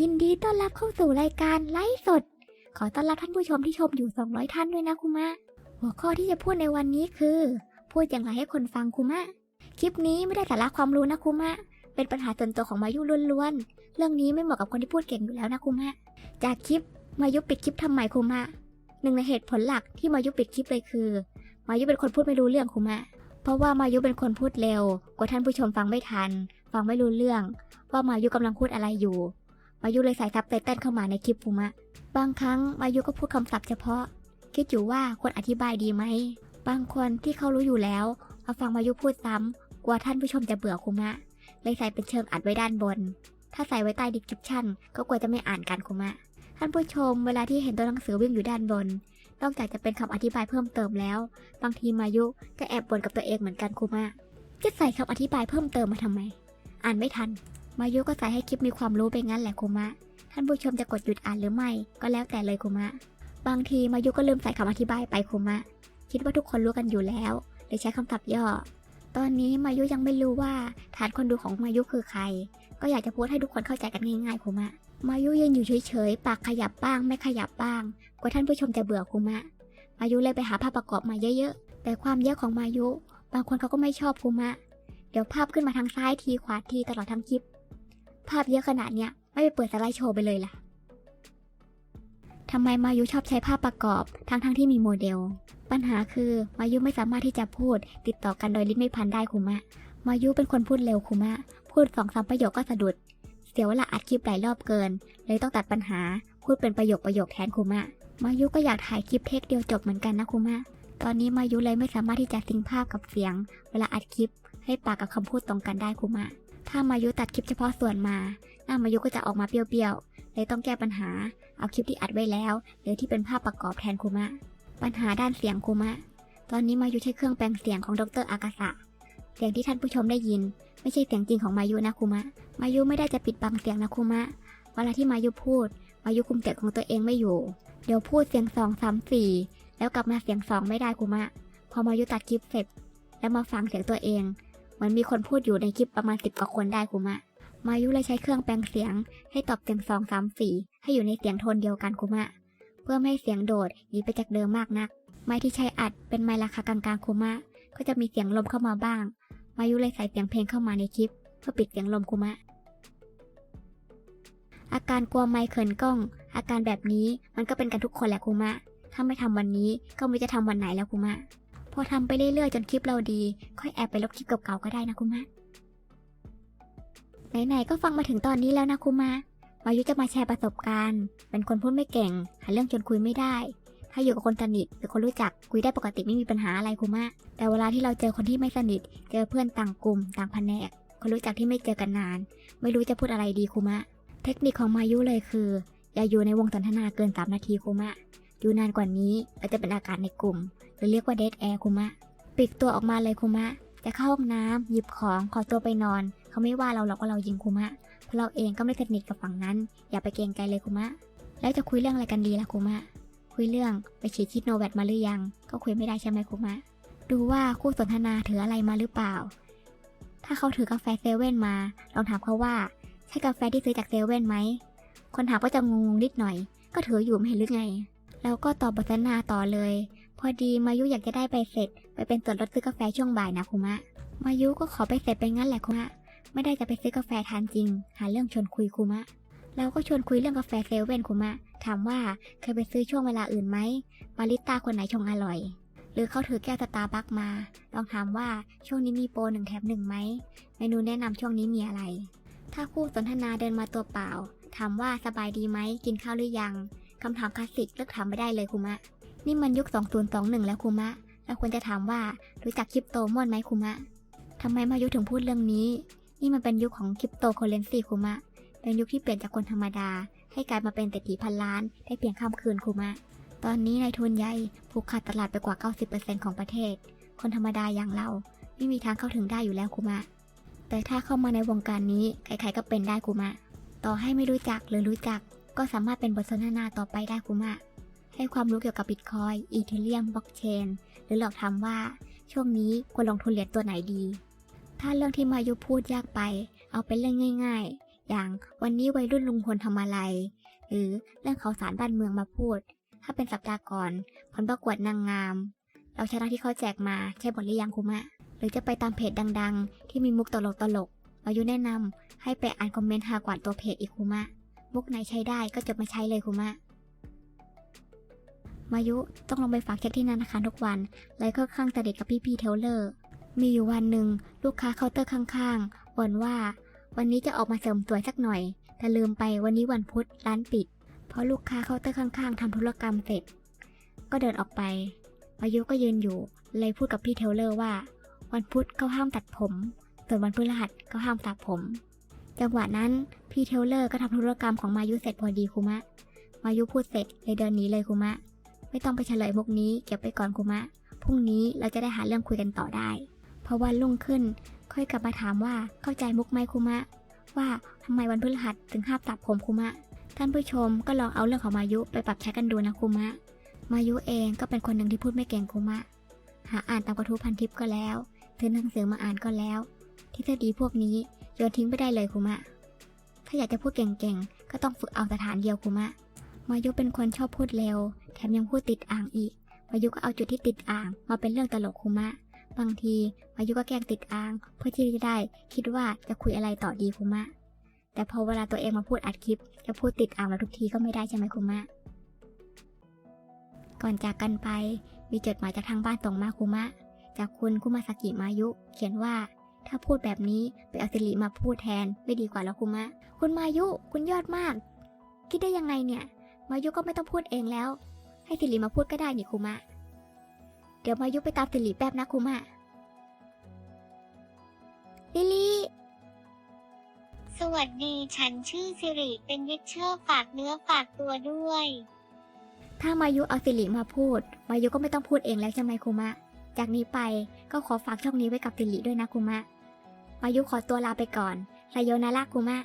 ยินดีต้อนรับเข้าสู่รายการไลฟ์สด ขอต้อนรับท่านผู้ชมที่ชมอยู่ 200 ท่านด้วยนะคุมะ หัวข้อที่จะพูดในวันนี้คือ พูดอย่างไรให้คนฟังคุมะ คลิปนี้ไม่ได้สาระความรู้นะคุมะ เป็นปัญหาส่วนตัวของมายุล้วนๆ เรื่องนี้ไม่เหมาะกับคนที่พูดเก่งอยู่แล้วนะคุมะ จากคลิปมายุปิดคลิปทำไมคุมะ หนึ่งในเหตุผลหลักที่มายุปิดคลิปเลยคือ มายุเป็นคนพูดไม่รู้เรื่องคุมะ เพราะว่ามายุเป็นคนพูดเร็ว กว่าท่านผู้ชมฟังไม่ทัน ฟังไม่รู้เรื่อง ว่ามายุกำลังพูดอะไรอยู่ มายุเลยใส่ซับไตเติลเข้ามาในคลิปคุมะ บางครั้งมายุก็พูดคำศัพท์เฉพาะ คิดอยู่ว่าควรอธิบายดีไหม บางคนที่เขารู้อยู่แล้วมาฟังมายุพูดซ้ำกลัวท่านผู้ชมจะเบื่อคุมะ เลยใส่เป็นเชิงอัดไว้ด้านบน ถ้าใส่ไว้ใต้ดิสคริปชั่นก็กลัวจะไม่อ่านกันคุมะ ท่านผู้ชมเวลาที่เห็นตัวหนังสือวิ่งอยู่ด้านบน นอกจากจะเป็นคำอธิบายเพิ่มเติมแล้ว บางทีมายุก็แอบบ่นกับตัวเองเหมือนกันคุมะ จะใส่คำอธิบายเพิ่มเติมมาทำไม อ่านไม่ทัน มายุก็ใส่ให้คลิปมีความรู้ไปงั้นแหละคุมะ ท่านผู้ชมจะกดหยุดอ่านหรือไม่ ก็แล้วแต่เลยคุมะ บางทีมายุก็ลืมใส่คำอธิบายไปคุมะ คิดว่าทุกคนรู้กันอยู่แล้วเลยใช้คำศัพท์ย่อ ตอนนี้มายุยังไม่รู้ว่าฐานคนดูของมายุคือใคร ก็อยากจะพูดให้ทุกคนเข้าใจกันง่ายๆคุมะ มายุยืนอยู่เฉยๆ ปากขยับบ้าง ไม่ขยับบ้างกว่าท่านผู้ชมจะเบื่อคุมะ มายุเลยไปหาภาพประกอบมาเยอะๆ แต่ความเยอะของมายุ บางคนเขาก็ไม่ชอบคุมะ เดี๋ยวภาพขึ้นมาทางซ้ายทีขวาทีตลอดทั้งคลิป ภาพเยอะขนาดเนี้ยไม่ไปเปิดสไลด์โชว์ไปเลยล่ะทำไมมายุชอบใช้ภาพประกอบทั้งๆที่มีโมเดล ปัญหาคือมายุไม่สามารถที่จะพูด ติดต่อกันโดยลิ้นไม่พันได้คุมะ มายุเป็นคนพูดเร็วคุมะ พูดสองสามประโยคก็สะดุด เสียเวลาอัดคลิปหลายรอบเกิน เลยต้องตัดปัญหา พูดเป็นประโยคประโยคแทนคุมะ มายุก็อยากถ่ายคลิปเทคเดียวจบเหมือนกันนะคุมะ ตอนนี้มายุเลยไม่สามารถที่จะซิงภาพกับเสียง เวลาอัดคลิปให้ปากกับคำพูดตรงกันได้คุมะ ถ้ามายุตัดคลิปเฉพาะส่วนมา หน้ามายุก็จะออกมาเปรี้ยวๆ เลยต้องแก้ปัญหา เอาคลิปที่อัดไว้แล้ว หรือที่เป็นภาพประกอบแทนคุมะ ปัญหาด้านเสียงคุมะ ตอนนี้มายุใช้เครื่องแปลงเสียงของดรอากาศะเสียงที่ท่านผู้ชมได้ยิน ไม่ใช่เสียงจริงของมายุนะคุมะ มายุไม่ได้จะปิดบังเสียงนะคุมะ เวลาที่มายุพูด มายุคุมเสียงของตัวเองไม่อยู่ เดี๋ยวพูดเสียงสองสามสี่แล้วกลับมาเสียงสองไม่ได้คุมะ พอมายุตัดคลิปเสร็จ แล้วมาฟังเสียงตัวเอง มือนมีคนพูดอยู่ในคลิปประมาณสิบกว่าคนได้คุมะ มายุเลยใช้เครื่องแปลงเสียง ให้ตอบเสียงสองสามสี่ให้อยู่ในเสียงโทนเดียวกันคุมะ เพื่อไม่ให้เสียงโดดหนีไปจากเดิมมากนัก ไม้ที่ใช้อัดเป็นไม้ราคากลางๆคุมะ ก็จะมีเสียงลมเข้ามาบ้าง มายุเลยใส่เสียงเพลงเข้ามาในคลิป เพื่อปิดเสียงลมคุมะ อาการกลัวไมเขินกล้อง อาการแบบนี้มันก็เป็นกันทุกคนแหละคุมะ ถ้าไม่ทำวันนี้ก็ไม่จะทำวันไหนแล้วคุมะ พอทำไปเรื่อยๆ จนคลิปเราดี ค่อยแอบไปลบคลิปเก่าๆ ก็ได้นะคุมะ ไหนๆ ก็ฟังมาถึงตอนนี้แล้วนะคุมะมายุจะมาแชร์ประสบการณ์ เป็นคนพูดไม่เก่ง หาเรื่องชวนคุยไม่ได้ ถ้าอยู่กับคนสนิทหรือคนรู้จักคุยได้ปกติไม่มีปัญหาอะไรคุมะ แต่เวลาที่เราเจอคนที่ไม่สนิท เจอเพื่อนต่างกลุ่ม ต่างแผนก คนรู้จักที่ไม่เจอกันนาน ไม่รู้จะพูดอะไรดีคุมะ เทคนิคของมายุเลยคือ อย่าอยู่ในวงสนทนาเกิน3นาทีคุมะ อยู่นานกว่านี้อาจจะเป็นอาการในกลุ่ม หรือเรียกว่าเดทแอร์คุมะปลีกตัวออกมาเลยคุมะจะเข้าห้องน้ำหยิบของขอตัวไปนอน เขาไม่ว่าเราหรอกว่าเรายิงคุมะเพราะเราเองก็ไม่สนิทกับฝั่งนั้น อย่าไปเกรงใจเลยคุมะแล้วจะคุยเรื่องอะไรกันดีล่ะคุมะคุยเรื่องไปฉีดชิดโนแวตมาหรือยัง ก็คุยไม่ได้ใช่ไหมคุมะดูว่าคู่สนทนาถืออะไรมาหรือเปล่า ถ้าเขาถือกาแฟเซเว่นมาลองถามเขาว่าใช่กาแฟที่ซื้อจากเซเว่นไหมคนถามก็จะงงนิดหน่อย ก็ถืออยู่ไม่เห็นหรือไง แล้วก็ตอบบทสนทนาต่อเลย พอดีมายุอยากจะได้ไปเสร็จ ไปเป็นส่วนลดซื้อกาแฟช่วงบ่ายนะคุมะ มายุก็ขอไปเสร็จไปงั้นแหละคุมะ ไม่ได้จะไปซื้อกาแฟทานจริง หาเรื่องชวนคุยคุมะแล้วก็ชวนคุยเรื่องกาแฟเซเว่นคุมะ ถามว่าเคยไปซื้อช่วงเวลาอื่นไหมบาริสต้าคนไหนชงอร่อย หรือเขาถือแก้วสตาร์บัคมา ลองถามว่าช่วงนี้มีโปรหนึ่งแถมหนึ่งไหม เมนูแนะนำช่วงนี้มีอะไร ถ้าคู่สนทนาเดินมาตัวเปล่า ถามว่าสบายดีไหม กินข้าวหรือยังคำถามคลาสสิกเลือกถามไม่ได้เลยคุมะ นี่มันยุค 2021 แล้วคุมะแล้วควรจะถามว่ารู้จักคริปโตม่วนไหมคุมะทำไมมายุถึงพูดเรื่องนี้ นี่มันเป็นยุคของคริปโตเคอเรนซีคุมะ เป็นยุคที่เปลี่ยนจากคนธรรมดา ให้กลายมาเป็นเศรษฐีพันล้าน ได้เพียงข้ามคืนคุมะ ตอนนี้นายทุนใหญ่ผูกขาดตลาดไปกว่า 90%ของประเทศ คนธรรมดาอย่างเราไม่มีทางเข้าถึงได้อยู่แล้วคุมะ แต่ถ้าเข้ามาในวงการนี้ใครๆก็เป็นได้คุมะ ต่อให้ไม่รู้จักหรือรู้จัก ก็สามารถเป็นบทสนทนาต่อไปได้คุมะ ให้ความรู้เกี่ยวกับบิตคอยอีเทเรียมบล็อกเชนหรือหลอกถามว่าช่วงนี้ควรลงทุนเหรียญตัวไหนดี ถ้าเรื่องที่มายุพูดยากไป เอาเป็นเรื่องง่าย ๆ อย่างวันนี้วัยรุ่นลุงพลทำอะไร หรือเรื่องข่าวสารบ้านเมืองมาพูด ถ้าเป็นสัปดาห์ก่อนผลประกวดนางงาม เราชนะที่เขาแจกมาใช่หมดหรือยังคุมะ หรือจะไปตามเพจดังๆ ที่มีมุกตลกตลกๆมายุแนะนำให้ไปอ่านคอมเมนต์หากว่าตัวเพจอีกคุมะ มุกไหนใช้ได้ก็จะมาใช้เลยคุมะ มายุต้องลงไปฝากเช็คที่ธนาคารทุกวัน เลยค่อนข้างสนิทกับพี่พีเทเลอร์ มีอยู่วันหนึ่งลูกค้าเคาน์เตอร์ข้างๆบ่นว่า วันนี้จะออกมาเสริมสวยสักหน่อย แต่ลืมไปวันนี้วันพุธร้านปิด เพราะลูกค้าเคาน์เตอร์ข้างๆทำธุรกรรมเสร็จ ก็เดินออกไป มายุก็ยืนอยู่ เลยพูดกับพี่เทเลอร์ว่า วันพุธเขาห้ามตัดผม ส่วนวันพฤหัสเขาห้ามสระผม จังหวะนั้นพี่เทเลอร์ก็ทำธุรกรรมของมายุเสร็จพอดีคุมะ มายุพูดเสร็จเลยเดินหนีเลยคุมะ ไม่ต้องไปเฉลยมุกนี้เก็บไปก่อนคุมะ พรุ่งนี้เราจะได้หาเรื่องคุยกันต่อได้เพราะวันรุ่งขึ้น ค่อยกลับมาถามว่าเข้าใจมุกไหมคุมะ ว่าทำไมวันพฤหัสถึงห้ามตัดผมคุมะ ท่านผู้ชมก็ลองเอาเรื่องของมายุไปปรับใช้กันดูนะคุมะ มายุเองก็เป็นคนหนึ่งที่พูดไม่เก่งคุมะ หาอ่านตามกระทู้พันทิปก็แล้วซื้อหนังสือมาอ่านก็แล้ว ทฤษฎีพวกนี้โยนทิ้งไปได้เลยคุมะ ถ้าอยากจะพูดเก่งๆ ก็ต้องฝึกเอาสถานเดียวคุมะ มายุเป็นคนชอบพูดเร็ว แถมยังพูดติดอ่างอีกมายุก็เอาจุดที่ติดอ่าง มาเป็นเรื่องตลกคุมะ บางทีมายุก็แกล้งติดอ่าง เพื่อที่จะได้คิดว่าจะคุยอะไรต่อดีคุมะ แต่พอเวลาตัวเองมาพูดอัดคลิป จะพูดติดอ่างมาทุกทีก็ไม่ได้ใช่ไหมคุมะ ก่อนจากกันไป มีจดหมายจากทางบ้านส่งมาคุมะ จากคุณคุมาสกิมายุ เขียนว่าถ้าพูดแบบนี้ไปเอาสิริมาพูดแทนไม่ดีกว่าแล้วคุมะ คุณมายุ คุณยอดมาก คิดได้ยังไงเนี่ย มายุก็ไม่ต้องพูดเองแล้ว ให้สิริมาพูดก็ได้นี่คุมะ เดี๋ยวมายุไปตามสิริแป๊บนะคุมะลิลี่สวัสดีฉันชื่อสิริเป็นวิชเชอร์ฝากเนื้อฝากตัวด้วย ถ้ามายุเอาสิริมาพูด มายุก็ไม่ต้องพูดเองแล้วใช่ไหมคุมะ จากนี้ไปก็ขอฝากช่องนี้ไว้กับสิริด้วยนะคุมะ มายุขอตัวลาไปก่อนไซโยนาระคุมะ